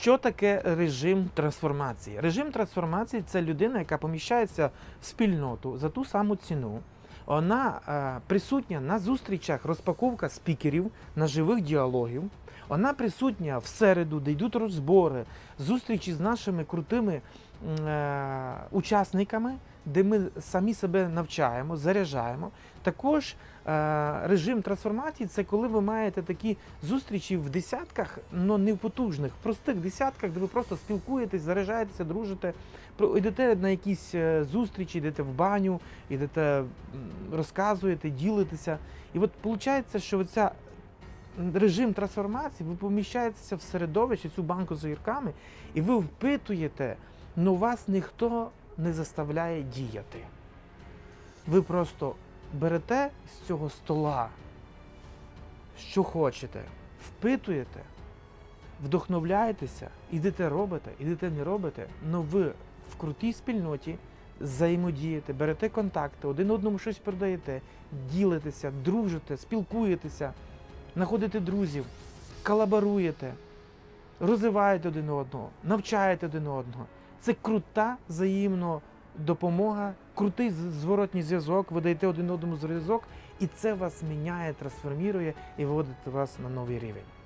Що таке режим трансформації? Режим трансформації це людина, яка поміщається в спільноту за ту саму ціну. Вона е, присутня на зустрічах розпаковка спікерів, на живих діалогів. Вона присутня в середу, де йдуть розбори, зустрічі з нашими крутими е, учасниками, де ми самі себе навчаємо, заряджаємо. Також е, режим трансформації це коли ви маєте такі зустрічі в десятках, але не в потужних, в простих десятках, де ви просто спілкуєтесь, заряджаєтеся, дружите, йдете на якісь е, зустрічі, йдете в баню, йдете, розказуєте, ділитеся. І от виходить, що ця режим трансформації, ви поміщаєтеся в середовище, цю банку з огірками, і ви впитуєте, але вас ніхто не заставляє діяти. Ви просто берете з цього стола, що хочете, впитуєте, вдохновляєтеся, ідете робите, ідете не робите, але ви в крутій спільноті взаємодієте, берете контакти, один одному щось передаєте, ділитеся, дружите, спілкуєтеся, знаходите друзів, колаборуєте, розвиваєте один одного, навчаєте один одного. Це крута взаємно допомога, крутий зворотній зв'язок, ви даєте один одному зв'язок, і це вас міняє, трансформує і виводить вас на новий рівень.